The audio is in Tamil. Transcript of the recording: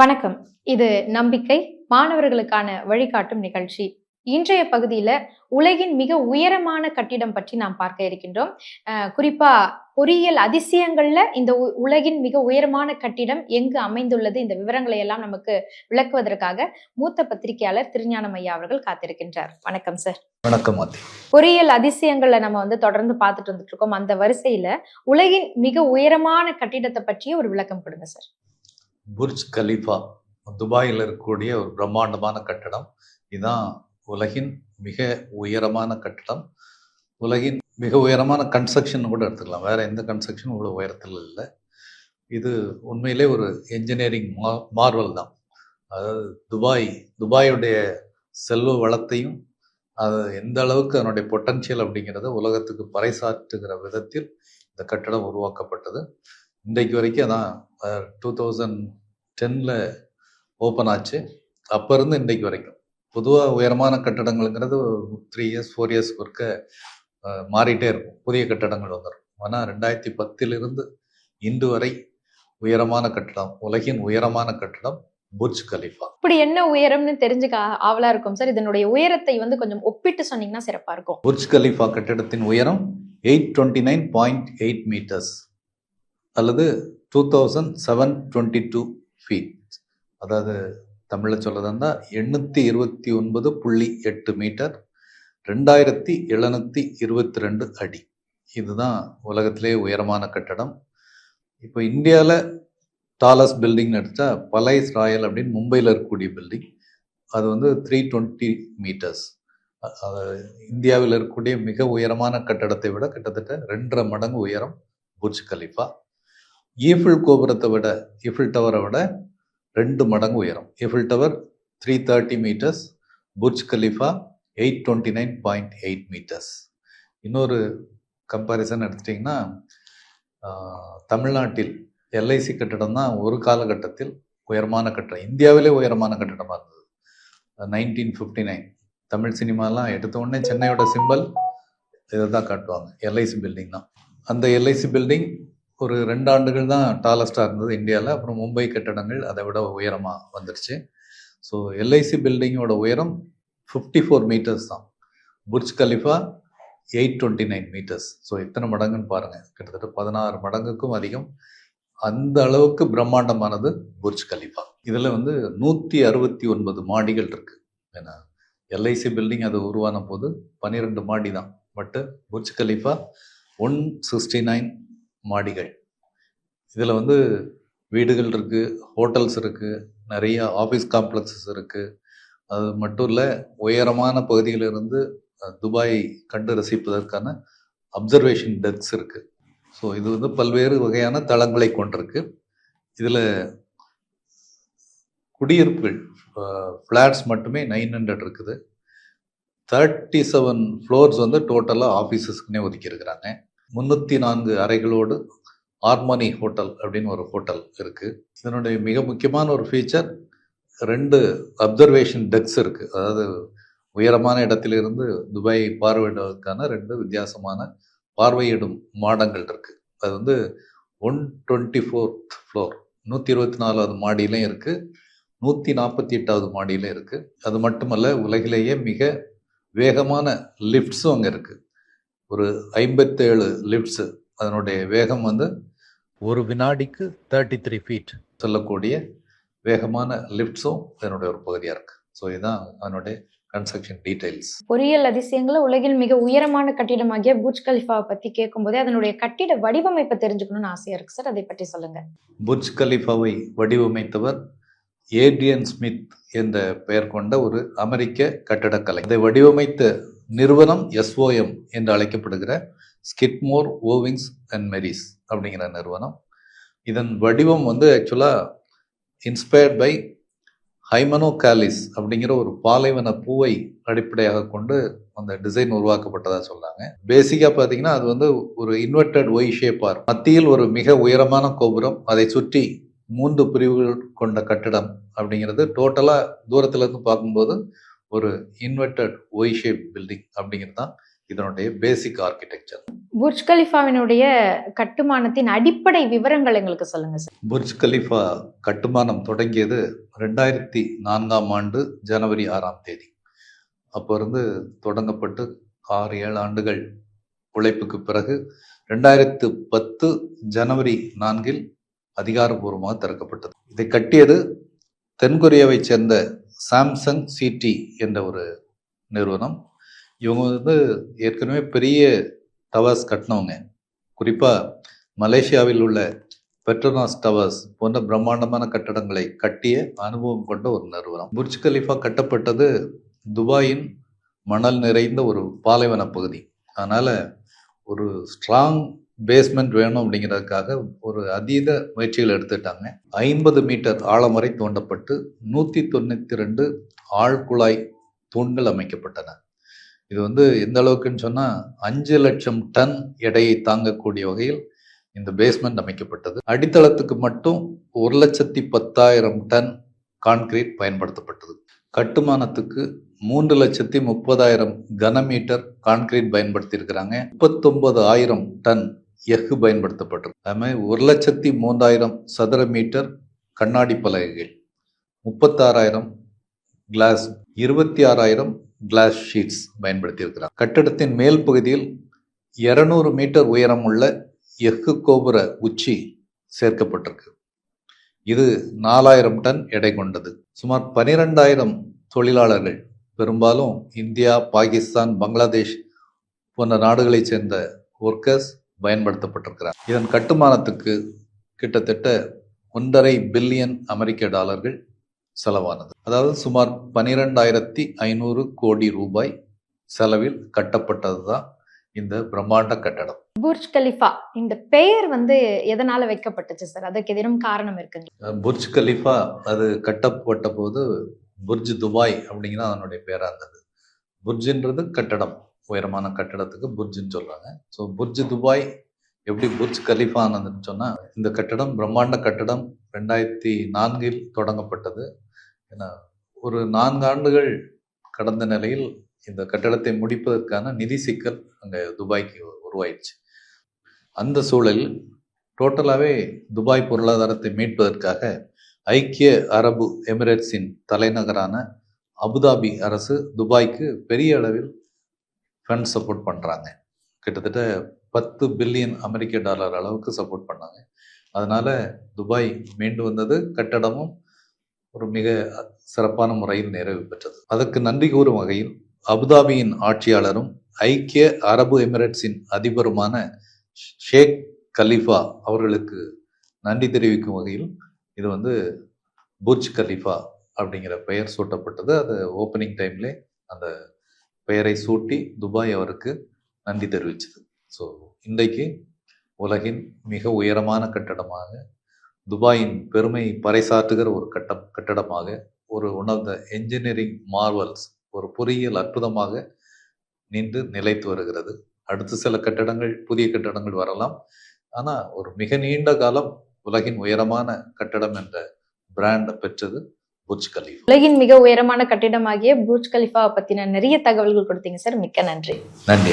வணக்கம். இது நம்பிக்கை மாணவர்களுக்கான வழிகாட்டும் நிகழ்ச்சி. இன்றைய பகுதியில உலகின் மிக உயரமான கட்டிடம் பற்றி நாம் பார்க்க இருக்கின்றோம். குறிப்பா பொறியியல் அதிசயங்கள்ல இந்த உலகின் மிக உயரமான கட்டிடம் எங்கு அமைந்துள்ளது? இந்த விவரங்களை எல்லாம் நமக்கு விளக்குவதற்காக மூத்த பத்திரிகையாளர் திருஞானம் ஐயா அவர்கள் காத்திருக்கின்றார். வணக்கம் சார் வணக்கம் பொறியியல் அதிசயங்களை நம்ம வந்து தொடர்ந்து பார்த்துட்டு வந்துட்டு இருக்கோம். அந்த வரிசையில உலகின் மிக உயரமான கட்டிடத்தை பற்றிய ஒரு விளக்கம் கொடுங்க சார் புர்ஜ் கலீஃபா துபாயில் இருக்கக்கூடிய ஒரு பிரம்மாண்டமான கட்டடம். இதுதான் உலகின் மிக உயரமான கட்டடம். உலகின் மிக உயரமான கன்ஸ்ட்ரக்ஷன் கூட எடுத்துக்கலாம். வேறு எந்த கன்ஸ்ட்ரக்ஷனும் இவ்வளோ உயரத்தில் இல்லை. இது உண்மையிலே ஒரு என்ஜினியரிங் மா மார்வல் தான். அதாவது துபாய் துபாயுடைய செல்வ வளத்தையும் அது எந்த அளவுக்கு அதனுடைய பொட்டன்ஷியல் அப்படிங்கிறத உலகத்துக்கு பறைசாற்றுகிற விதத்தில் இந்த கட்டடம் உருவாக்கப்பட்டது. இன்றைக்கு வரைக்கும் அதான் டூ தௌசண்ட் டென்னில் ஓப்பன் ஆச்சு. அப்போ இருந்து இன்றைக்கு வரைக்கும். பொதுவாக உயரமான கட்டடங்கள்ங்கிறது த்ரீ இயர்ஸ் ஃபோர் இயர்ஸ்க்கு ஒருக்க மாறிட்டே இருக்கும். புதிய கட்டடங்கள் வந்துடும் ஆனால் ரெண்டாயிரத்தி பத்திலிருந்து இன்று வரை உயரமான கட்டடம் உலகின் உயரமான கட்டடம் புர்ஜ் கலிஃபா. இப்படி என்ன உயரம்னு தெரிஞ்சுக்க ஆவலா இருக்கும். சார் இதனுடைய உயரத்தை வந்து கொஞ்சம் ஒப்பிட்டு சொன்னீங்கன்னா சிறப்பா இருக்கும். புர்ஜ் கலிஃபா கட்டிடத்தின் உயரம் eight twenty nine point eight metres அல்லது two thousand seven twenty two feet அதாவது தமிழில் சொல்லதா எண்ணூற்றி இருபத்தி ஒன்பது புள்ளி எட்டு மீட்டர் ரெண்டாயிரத்தி எழுநூற்றி இருபத்தி ரெண்டு அடி. இதுதான் உலகத்திலே உயரமான கட்டடம். இப்போ இந்தியாவில் டாலஸ்ட் பில்டிங்னு எடுத்தா பலைஸ் ராயல் அப்படின்னு மும்பையில் இருக்கக்கூடிய பில்டிங் அது வந்து த்ரீ டுவெண்ட்டி மீட்டர்ஸ் இந்தியாவில் இருக்கக்கூடிய மிக உயரமான கட்டடத்தை விட கிட்டத்தட்ட ரெண்டரை மடங்கு உயரம் புர்ஜ் கலிஃபா ஈஃபில் கோபுரத்தை விட ஈஃபிள் டவரை விட ரெண்டு மடங்கு உயரம். Eiffel tower three thirty metres Burj Khalifa eight twenty nine point eight metres இன்னொரு கம்பாரிசன் எடுத்துட்டிங்கன்னா தமிழ்நாட்டில் எல்ஐசி கட்டடம் தான் ஒரு காலகட்டத்தில் உயரமான கட்டடம். இந்தியாவிலே உயரமான கட்டடமாக இருந்தது. நைன்டீன் ஃபிஃப்டி நைன் தமிழ் சினிமாலாம் எடுத்த உடனே சென்னையோட சிம்பல் இதை தான் காட்டுவாங்க எல்ஐசி பில்டிங் தான். அந்த எல்ஐசி பில்டிங் ஒரு ரெண்டு ஆண்டுகள் தான் டாலஸ்டாக இருந்தது இந்தியாவில் அப்புறம் மும்பை கட்டடங்கள் அதை விட உயரமாக வந்துடுச்சு ஸோ எல்ஐசி பில்டிங்கோட உயரம் ஃபிஃப்டி ஃபோர் மீட்டர்ஸ் தான். Burj Khalifa eight twenty nine metres so எத்தனை மடங்குன்னு பாருங்கள் கிட்டத்தட்ட பதினாறு மடங்குக்கும் அதிகம். அந்த அளவுக்கு பிரம்மாண்டமானது புர்ஜ் கலிஃபா இதில் வந்து நூற்றி அறுபத்தி ஒன்பது மாடிகள் இருக்குது ஏன்னா எல்ஐசி பில்டிங் அது உருவான போது பன்னிரெண்டு மாடி தான். பட்டு Burj Khalifa one sixty nine மாடிகள். இதில் வந்து வீடுகள் இருக்குது ஹோட்டல்ஸ் இருக்குது நிறைய ஆஃபீஸ் காம்ப்ளெக்ஸஸ் இருக்குது அது மட்டும் இல்லை உயரமான பகுதியிலிருந்து துபாய் கண்டு ரசிப்பதற்கான அப்சர்வேஷன் டெக்ஸ் இருக்குது ஸோ இது வந்து பல்வேறு வகையான தளங்களை கொண்டிருக்கு. இதில் குடியிருப்புகள் ஃப்ளாட்ஸ் மட்டுமே நைன் ஹண்ட்ரட் இருக்குது. தேர்ட்டி செவன் ஃப்ளோர்ஸ் வந்து டோட்டலாக ஆஃபீஸஸ்க்குனே ஒதுக்கியிருக்கிறாங்க. முந்நூற்றி நான்கு அறைகளோடு ஆர்மனி ஹோட்டல் அப்படின்னு ஒரு ஹோட்டல் இருக்குது இதனுடைய மிக முக்கியமான ஒரு ஃபீச்சர் ரெண்டு அப்சர்வேஷன் டெக்ஸ் இருக்குது அதாவது உயரமான இடத்திலிருந்து துபாய் பார்வையிடுவதற்கான ரெண்டு வித்தியாசமான பார்வையிடும் மாடங்கள் இருக்குது அது வந்து ஒன் டுவெண்ட்டி ஃபோர்த் ஃப்ளோர் நூற்றி இருபத்தி நாலாவது மாடியிலையும் இருக்குது நூற்றி நாற்பத்தி எட்டாவது மாடியிலையும் இருக்குது அது மட்டுமல்ல உலகிலேயே மிக வேகமான லிஃப்ட்ஸும் அங்கே இருக்குது ஒரு ஐம்பத்தேழு லிஃப்ட்ஸு அதனுடைய வேகம் வந்து ஒரு வினாடிக்கு தேர்ட்டி த்ரீ ஃபீட் சொல்லக்கூடிய வேகமான லிஃப்ட்ஸும் இதனுடைய ஒரு பகுதியாக இருக்குது ஸோ இதுதான் அதனுடைய கன்ஸ்ட்ரக்ஷன் டீடைல்ஸ் பொறியியல் அதிசயங்கள உலகில் மிக உயரமான கட்டிடமாகிய புர்ஜ் கலிஃபாவை பத்தி கேட்கும்போதே அதனுடைய கட்டிட வடிவமைப்பை தெரிஞ்சுக்கணும்னு ஆசையா இருக்கு சார். அதை பற்றி சொல்லுங்க. புர்ஜ் கலிஃபாவை வடிவமைத்தவர் ஏட்ரியன் ஸ்மித் என்ற பெயர் கொண்ட ஒரு அமெரிக்க கட்டடக்கலை. இதை வடிவமைத்த நிறுவனம் எஸ்ஓஎம் என்று அழைக்கப்படுகிற ஸ்கிட்மோர் ஓவிங்ஸ் அண்ட் மெரிஸ் அப்படிங்கிற நிறுவனம். இதன் வடிவம் வந்து ஆக்சுவலாக இன்ஸ்பயர்ட் பை ஹைமனோ காலிஸ் அப்படிங்கிற ஒரு பாலைவன பூவை அடிப்படையாக கொண்டு அந்த டிசைன் உருவாக்கப்பட்டதாக சொன்னாங்க பேசிக்காக பார்த்தீங்கன்னா அது வந்து ஒரு இன்வெர்டட் ஒய் ஷேப்பார் மத்தியில் ஒரு மிக உயரமான கோபுரம் அதை சுற்றி மூன்று பிரிவுகள் கொண்ட கட்டிடம் அப்படிங்கிறது டோட்டலாக தூரத்துலேருந்து பார்க்கும்போது ஒரு இன்வெர்டட் ஒய் ஷேப் பில்டிங் அப்படிங்கிறது தான் இதனுடைய பேசிக் ஆர்கிடெக்சர் புர்ஜ் கலிஃபாவினுடைய கட்டுமானத்தின் அடிப்படை விவரங்கள் எங்களுக்கு சொல்லுங்க சார் புர்ஜ் கலிஃபா கட்டுமானம் தொடங்கியது ரெண்டாயிரத்தி நான்காம் ஆண்டு ஜனவரி ஆறாம் தேதி. அப்போ இருந்து தொடங்கப்பட்டு ஆறு ஏழு ஆண்டுகள் உழைப்புக்கு பிறகு ரெண்டாயிரத்து பத்து ஜனவரி நான்கில் அதிகாரப்பூர்வமாக திறக்கப்பட்டது. இதை கட்டியது தென்கொரியாவைச் சேர்ந்த சாம்சங் சிடி என்ற ஒரு நிறுவனம். இவங்க வந்து ஏற்கனவே பெரிய டவர்ஸ் கட்டினவங்க. குறிப்பாக மலேசியாவில் உள்ள பெட்ரோனாஸ் டவர்ஸ் போன்ற பிரம்மாண்டமான கட்டடங்களை கட்டிய அனுபவம் கொண்ட ஒரு நிறுவனம். புர்ஜ் கலிஃபா கட்டப்பட்டது துபாயின் மணல் நிறைந்த ஒரு பாலைவன பகுதி. அதனால் ஒரு ஸ்ட்ராங் பேஸ்மெண்ட் வேணும் அப்படிங்கிறதுக்காக ஒரு அதீத முயற்சிகள் எடுத்துட்டாங்க. ஐம்பது மீட்டர் ஆழம் வரை தோண்டப்பட்டு நூற்றி தொண்ணூற்றி ரெண்டு ஆழ்குழாய் தூண்கள் அமைக்கப்பட்டன. இது வந்து எந்த அளவுக்குன்னு சொன்னால் அஞ்சு லட்சம் டன் எடையை தாங்கக்கூடிய வகையில் இந்த பேஸ்மெண்ட் அமைக்கப்பட்டது. அடித்தளத்துக்கு மட்டும் ஒரு லட்சத்தி பத்தாயிரம் டன் கான்கிரீட் பயன்படுத்தப்பட்டது. கட்டுமானத்துக்கு மூன்று லட்சத்தி முப்பதாயிரம் கனமீட்டர் கான்கிரீட் பயன்படுத்தியிருக்கிறாங்க. முப்பத்தொன்பது ஆயிரம் டன் எஃகு பயன்படுத்தப்பட்டிருக்கு அதுமாதிரி ஒரு லட்சத்தி மூன்றாயிரம் சதுர மீட்டர் கண்ணாடி பலகைகள் முப்பத்தாறாயிரம் கிளாஸ் இருபத்தி ஆறாயிரம் கிளாஸ் ஷீட்ஸ் பயன்படுத்தியிருக்கிறார். கட்டடத்தின் மேல் பகுதியில் இருநூறு மீட்டர் உயரம் உள்ள எஃகு கோபுர உச்சி சேர்க்கப்பட்டிருக்கு. இது நாலாயிரம் டன் எடை கொண்டது. சுமார் பனிரெண்டாயிரம் தொழிலாளர்கள் பெரும்பாலும் இந்தியா பாகிஸ்தான் பங்களாதேஷ் போன்ற நாடுகளைச் சேர்ந்த ஒர்க்கர்ஸ் பயன்படுத்தப்பட்டிருக்கிறார். இதன் கட்டுமானத்துக்கு கிட்டத்தட்ட ஒன்றரை பில்லியன் அமெரிக்க டாலர்கள் செலவானது. அதாவது சுமார் பனிரெண்டாயிரத்தி ஐநூறு கோடி ரூபாய் செலவில் கட்டப்பட்டது தான் இந்த பிரம்மாண்ட கட்டடம். புர்ஜ் கலிஃபா இந்த பெயர் வந்து எதனால வைக்கப்பட்டுச்சு சார்? அதுக்கு எதிரும் காரணம் இருக்குங்க. புர்ஜ் கலிஃபா அது கட்டப்பட்ட போது புர்ஜ் துபாய் அப்படிங்கிறது அதனுடைய பேராக இருந்தது. புர்ஜுன்றது கட்டடம். உயரமான கட்டடத்துக்கு புர்ஜுன்னு சொல்கிறாங்க ஸோ புர்ஜ் துபாய் எப்படி புர்ஜ் கலிஃபா ஆனதுன்னு சொன்னால் இந்த கட்டடம் பிரம்மாண்ட கட்டடம் ரெண்டாயிரத்தி நான்கில் தொடங்கப்பட்டது. ஏன்னா ஒரு நான்கு ஆண்டுகள் கடந்த நிலையில் இந்த கட்டடத்தை முடிப்பதற்கான நிதி சிக்கல் அங்கே துபாய்க்கு உருவாயிடுச்சு. அந்த சூழலில் டோட்டலாகவே துபாய் பொருளாதாரத்தை மீட்பதற்காக ஐக்கிய அரபு எமிரேட்ஸின் தலைநகரான அபுதாபி அரசு துபாய்க்கு பெரிய அளவில் ஃபண்ட் சப்போர்ட் பண்ணுறாங்க கிட்டத்தட்ட பத்து பில்லியன் அமெரிக்க டாலர் அளவுக்கு சப்போர்ட் பண்ணாங்க. அதனால் துபாய் மீண்டு வந்தது கட்டடமும் ஒரு மிக சிறப்பான முறையில் நிறைவு பெற்றது. அதற்கு நன்றி கூறும் வகையில் அபுதாபியின் ஆட்சியாளரும் ஐக்கிய அரபு எமிரேட்ஸின் அதிபருமான ஷேக் கலீஃபா அவர்களுக்கு நன்றி தெரிவிக்கும் வகையில் இது வந்து புர்ஜ் கலீஃபா அப்படிங்கிற பெயர் சூட்டப்பட்டது. அது ஓப்பனிங் டைம்லே அந்த பெயரை சூட்டி துபாய் அவருக்கு நன்றி தெரிவிச்சது. ஸோ இன்றைக்கு உலகின் மிக உயரமான கட்டடமாக துபாயின் பெருமை பறைசாற்றுகிற ஒரு கட்டம் கட்டடமாக ஒரு one of the engineering marvels ஒரு பொறியியல் அற்புதமாக நின்று நிலைத்து வருகிறது. அடுத்து சில கட்டடங்கள் புதிய கட்டடங்கள் வரலாம். ஆனால் ஒரு மிக நீண்ட காலம் உலகின் உயரமான கட்டடம் என்ற பிராண்ட் பெற்றது. Burj Khalifa. உலகின் மிக உயரமான கட்டிடமாகிய புர்ஜ் கலிஃபா பத்தின நிறைய தகவல்கள் கொடுத்தீங்க சார். மிக்க நன்றி. நன்றி